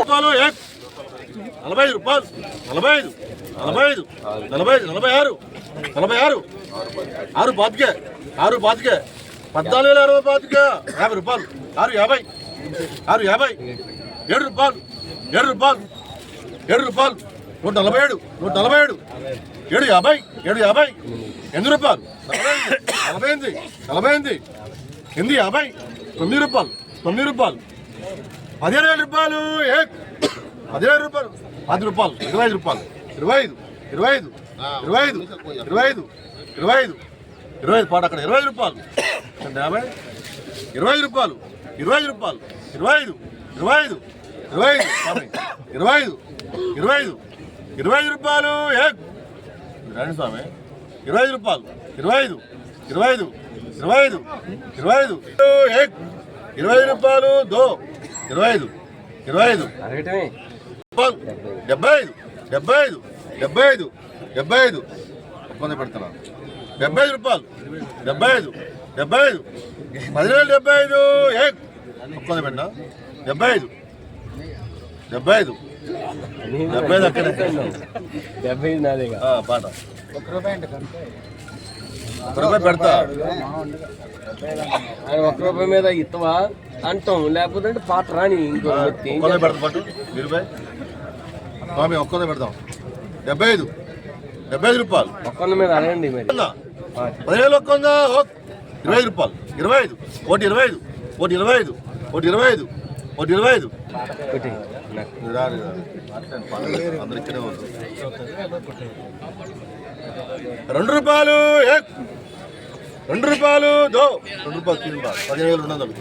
రూపాయలు నలభై ఐదు రూపాయలు. నలభై ఐదు నలభై ఐదు నలభై ఐదు నలభై ఆరు నలభై ఆరు. ఆరు పాతికే ఆరు పాతికే పద్నాలుగు వేల అరవై పాతికే యాభై రూపాయలు. ఆరు యాభై. ఆరు యాభై. ఏడు రూపాయలు. ఏడు రూపాయలు. ఏడు రూపాయలు. నూట నలభై ఏడు. నూట నలభై ఏడు. ఏడు యాభై. ఏడు యాభై. ఎనిమిది రూపాయలు. నలభై ఎనిమిది. నలభై ఎనిమిది. ఎనిమిది యాభై. తొమ్మిది రూపాయలు. తొమ్మిది రూపాయలు. పదిహేను వేల రూపాయలు ఏ పదిహేను రూపాయలు పది రూపాయలు ఇరవై ఐదు రూపాయలు ఇరవై ఐదు ఇరవై ఐదు ఇరవై ఐదు ఇరవై ఐదు ఇరవై ఐదు ఇరవై ఐదు పాట అక్కడ ఇరవై ఐదు రూపాయలు యాభై ఇరవై ఐదు రూపాయలు ఇరవై ఐదు రూపాయలు ఇరవై ఐదు ఇరవై ఐదు ఇరవై ఐదు ఇరవై ఐదు ఇరవై ఐదు ఇరవై ఐదు రూపాయలు ఏ రండి స్వామి ఇరవై ఐదు రూపాయలు ఇరవై ఐదు ఇరవై ఐదు ఇరవై ఐదు ఇరవై ఐదు ఏ ఇరవై ఐదు రూపాయలు దో ఇరవై ఐదు ఇరవై ఐదు డెబ్బై ఐదు డెబ్బై ఐదు డెబ్బై ఐదు డెబ్బై ఐదు ఒప్పందం పెడుతున్నాను డెబ్బై ఐదు రూపాయలు. డెబ్బై ఐదు డెబ్బై ఐదు పదివేలు డెబ్బై ఐదు ఏ ఒప్పందం పెట్టినా డెబ్బై ఐదు డెబ్బై ఐదు డెబ్బై ఐదు అక్కడే డెబ్బై ఐదు నాదేగా పాట రూపాయి పెడతా. ఆయన ఒక్క రూపాయి మీద ఇత్తవా? అంటాం. లేకపోతే అంటే పాట రాని ఇంకో వ్యక్తి. ఒక్కదే పెడతా పాటు మీరు రూపాయి. స్వామి ఒక్కదే పెడతాం డెబ్బై ఐదు. డెబ్బై ఐదు రూపాయలు. ఒక్కొంద మీద అడగండి మరి? పదివేలు ఒక్క ఉందా ఓక్. ఇరవై ఐదు రూపాయలు. ఇరవై ఐదు. ఒకటి ఇరవై ఐదు. ఒకటి ఇరవై ఐదు. ఒకటి ఇరవై ఐదు. ఒకటి ఇరవై ఐదు. రెండు రూపాయలు. రెండు రూపాయలు దో. రెండు రూపాయలు పదిహేను వేలు రెండు వందలు.